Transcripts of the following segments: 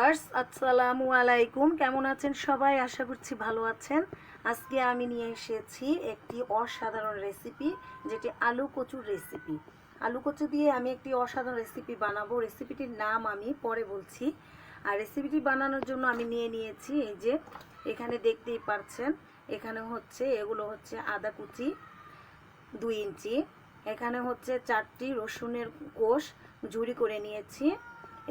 Viewers, আসসালামু আলাইকুম। কেমন আছেন সবাই? আশা করছি ভালো আছেন। আজকে আমি নিয়ে এসেছি একটি অসাধারণ রেসিপি যেটি আলু কচুর রেসিপি আলু কচু দিয়ে আমি একটি অসাধারণ রেসিপি বানাবো। রেসিপিটির নাম আমি পরে বলছি। আর রেসিপিটি বানানোর জন্য আমি নিয়ে নিয়েছি এই যে, এখানে দেখতেই পারছেন, এখানে হচ্ছে, এগুলো হচ্ছে আদা কুচি দুই ইঞ্চি। এখানে হচ্ছে চারটি রসুনের কোষ ঝুরি করে নিয়েছি।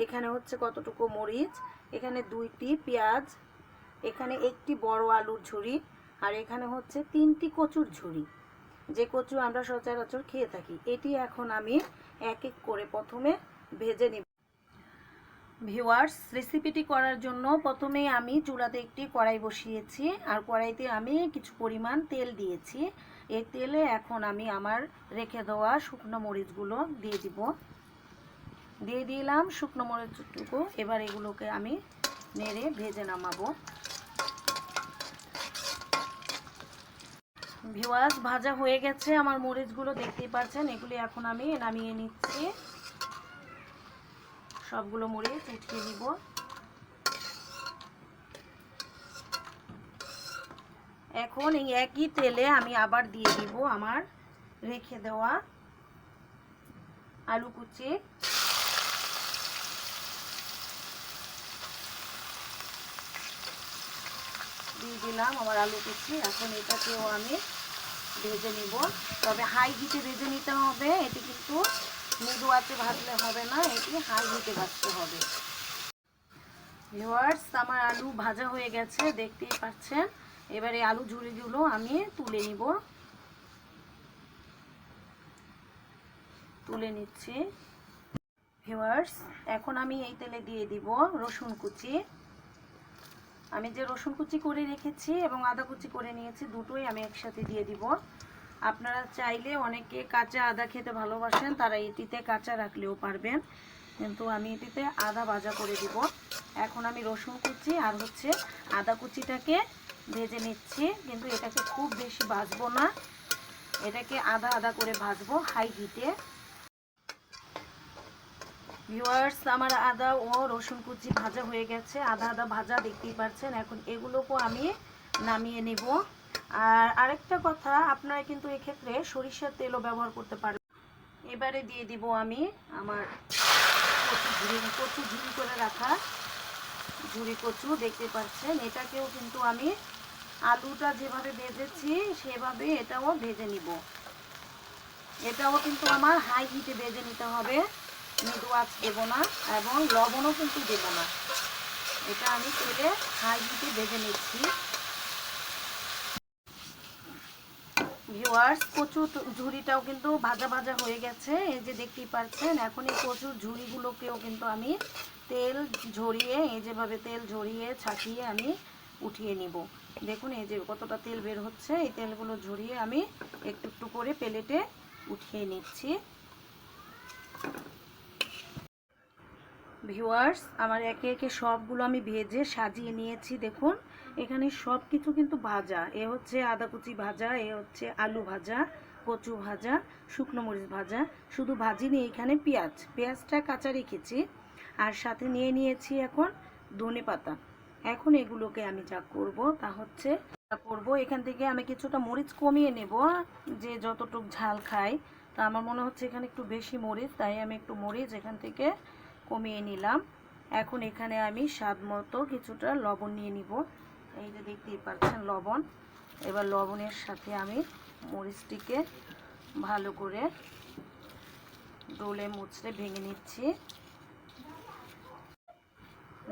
এখানে হচ্ছে কতটুকু মরিচ? এখানে দুইটি পেঁয়াজ, এখানে একটি বড় আলুর ঝুড়ি, আর এখানে হচ্ছে তিনটি কচুর ঝুড়ি। যে কচু আমরা সচরাচর খেয়ে থাকি, এটি এখন আমি এক এক করে প্রথমে ভেজে নিব। ভিউয়ার্স, রেসিপিটি করার জন্য প্রথমেই আমি চুলাতে একটি কড়াই বসিয়েছি, আর কড়াইতে আমি কিছু পরিমাণ তেল দিয়েছি। এই তেলে এখন আমি আমার রেখে দেওয়া শুকনো মরিচগুলো দিয়ে দিব। দিয়ে দিলাম শুকনো মরিচটুকু। এবার এগুলোকে আমি নেড়ে ভেজে নামাবো। ভিওয়াস ভাজা হয়ে গেছে। আমার মরিচগুলো দেখতেই পাচ্ছেন, এগুলি এখন আমি নামিয়ে নিচ্ছি। সবগুলো মরিচ উঠিয়ে নিব। এখন এই একই তেলে আমি আবার দিয়ে দিব আমার রেখে দেওয়া আলু কুচি। দিয়ে দিলাম আমার আলু কুচি। এখন এটাকেও আমি ভেজে নিব। তবে হাই হিটে ভেজে নিতে হবে। এটি কিন্তু মৃদু আঁচে ভাজলে হবে না এটি হাই হিটে ভাজতে হবে। ভিওয়ার্স আমার আলু ভাজা হয়ে গেছে, দেখতেই পাচ্ছেন। এবারে আলু ঝুড়িগুলো আমি তুলে নিব। তুলে নিচ্ছি। ভিওয়ার্স এখন আমি এই তেলে দিয়ে দিব রসুন কুচি। আমি যে রসুন কুচি করে রেখেছি এবং আদা কুচি করে নিয়েছি, দুটোই আমি একসাথে দিয়ে দিব। আপনারা চাইলে অনেকে কাঁচা আদা খেতে ভালোবাসেন, তারা এটিতে কাঁচা রাখলেও পারবেন। কিন্তু আমি এটিতে আদা ভাজা করে দিব। এখন আমি রসুন কুচি আর হচ্ছে আদা কুচিটাকে ভেজে নিচ্ছি, কিন্তু এটাকে খুব বেশি ভাজবো না। এটাকে আদা আদা করে ভাজবো হাই হিটে। ভিউয়ার্স আমার আদা ও রসুন কুচি ভাজা হয়ে গেছে। আদা আদা ভাজা দেখতেই পাচ্ছেন। এখন এগুলোকেও আমি নামিয়ে নেব। আর আরেকটা কথা, আপনারা কিন্তু এক্ষেত্রে সরিষার তেলও ব্যবহার করতে পারেন এবারে দিয়ে দিব আমি আমার কচু ঝুড়ি কচু ঝুড়ি করে রাখা ঝুড়ি কচু, দেখতে পাচ্ছেন। এটাকেও কিন্তু আমি আলুটা যেভাবে ভেজেছি, সেভাবে এটাও ভেজে নিব। এটাও কিন্তু আমার হাই হিটে ভেজে নিতে হবে। মৃদু আঁচ দেবো না এবং লবণও কিন্তু দেব না। এটা আমি তেলে হাই হিটে ভেজে নিচ্ছি। ভিওয়ার্স কচু ঝুড়িটাও কিন্তু ভাজা ভাজা হয়ে গেছে, এই যে দেখতেই পাচ্ছেন। এখন এই কচুর ঝুড়িগুলোকেও কিন্তু আমি তেল ঝরিয়ে, এই যেভাবে তেল ঝরিয়ে ছাকিয়ে আমি উঠিয়ে নিব। দেখুন, এই যে কতটা তেল বের হচ্ছে, এই তেলগুলো ঝরিয়ে আমি একটু একটু করে প্লেটে উঠিয়ে নিচ্ছি। ভিউয়ার্স, আমার একে একে সবগুলো আমি ভেজে সাজিয়ে নিয়েছি, দেখুন। এখানে সব কিছু কিন্তু ভাজা। এ হচ্ছে আদা কুচি ভাজা, এ হচ্ছে আলু ভাজা, কচু ভাজা, শুকনো মরিচ ভাজা। শুধু ভাজি ভাজিনি, এখানে পেঁয়াজ। পেঁয়াজটা কাঁচা রেখেছি। আর সাথে নিয়ে নিয়েছি এখন ধনে পাতা। এখন এগুলোকে আমি যা করব তা হচ্ছে করব, এখান থেকে আমি কিছুটা মরিচ কমিয়ে নেব, যে যতটুক ঝাল খাই। তা আমার মনে হচ্ছে এখানে একটু বেশি মরিচ, তাই আমি একটু মরিচ এখান থেকে কমিয়ে নিলাম। এখন এখানে আমি স্বাদ মতো কিছুটা লবণ নিয়ে নিব। এই যে দেখতেই পাচ্ছেন লবণ। এবার লবণের সাথে আমি মরিচটিকে ভালো করে ডোলে মুচড়ে ভেঙে নিচ্ছি।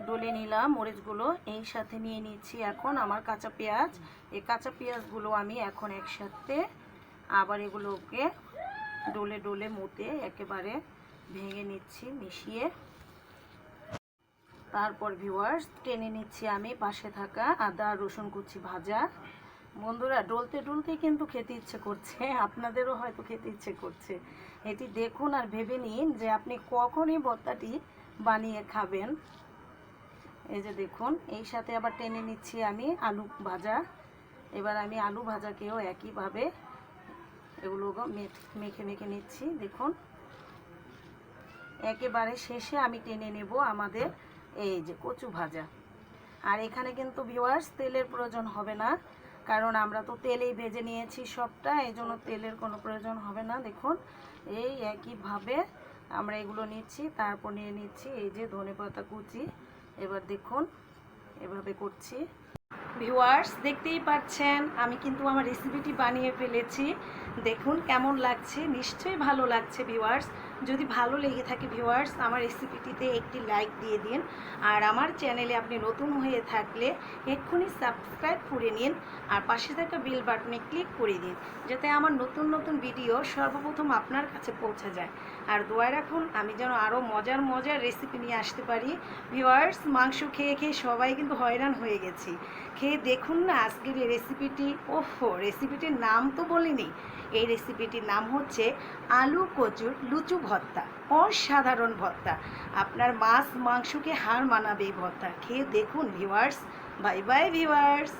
ডলে নিলাম মরিচগুলো। এই সাথে নিয়ে নিচ্ছি এখন আমার কাঁচা পেঁয়াজ। এই কাঁচা পেঁয়াজগুলো আমি এখন একসাথে আবার এগুলোকে ডলে ডলে মুতে একেবারে ভেঙে নিচ্ছি, মিশিয়ে। তারপর ভিউয়ার্স টেনে নিচ্ছি আমি পাশে থাকা আদা, রসুন কুচি ভাজা। বন্ধুরা, ডলতে ডলতে কিন্তু খেতে ইচ্ছে করছে, আপনাদেরও হয়তো খেতে ইচ্ছে করছে। এটি দেখুন আর ভেবে নিন যে আপনি কখনই ভর্তাটি বানিয়ে খাবেন। এই যে দেখুন, এই সাথে আবার টেনে নিচ্ছি আমি আলু ভাজা। এবার আমি আলু ভাজাকেও একইভাবে এগুলো মেখে মেখে নিচ্ছি, দেখুন। একেবারে শেষে আমি টেনে নেব আমাদের এই যে কচু ভাজা। আর এখানে কিন্তু ভিওয়ার্স তেলের প্রয়োজন হবে না, কারণ আমরা তো তেলেই ভেজে নিয়েছি সবটা এই জন্য তেলের কোনো প্রয়োজন হবে না। দেখুন, এই একইভাবে আমরা এগুলো নিচ্ছি, তারপর নিয়ে নিচ্ছি এই যে ধনেপাতা কুচি। এবার দেখুন, এভাবে করছি। ভিউয়ার্স দেখতেই পাচ্ছেন, আমি কিন্তু আমার রেসিপিটি বানিয়ে ফেলেছি। দেখুন কেমন লাগছে, নিশ্চয়ই ভালো লাগছে ভিউয়ার্স যদি ভালো লেগে থাকে ভিউয়ার্স আমার রেসিপিটিতে একটি লাইক দিয়ে দিন। আর আমার চ্যানেলে আপনি নতুন হয়ে থাকলে এক্ষুনি সাবস্ক্রাইব করে নিন আর পাশে থাকা বেল বাটনে ক্লিক করে দিন, যাতে আমার নতুন নতুন ভিডিও সর্বপ্রথম আপনার কাছে পৌঁছে যায়। আর দোয়া রাখুন, আমি যেন আরও মজার মজার রেসিপি নিয়ে আসতে পারি। ভিওয়ার্স মাংস খেয়ে খেয়ে সবাই কিন্তু হয়রান হয়ে গেছি। খেয়ে দেখুন না আজকের এই রেসিপিটি ওফো রেসিপিটির নাম তো বলিনি। এই রেসিপিটির নাম হচ্ছে আলু কচুর লুচু ভর্তা, অসাধারণ ভর্তা। আপনার মাছ, মাংসকে হার মানাবে এই ভর্তা। খেয়ে দেখুন ভিওয়ার্স বাই বাই ভিউয়ার্স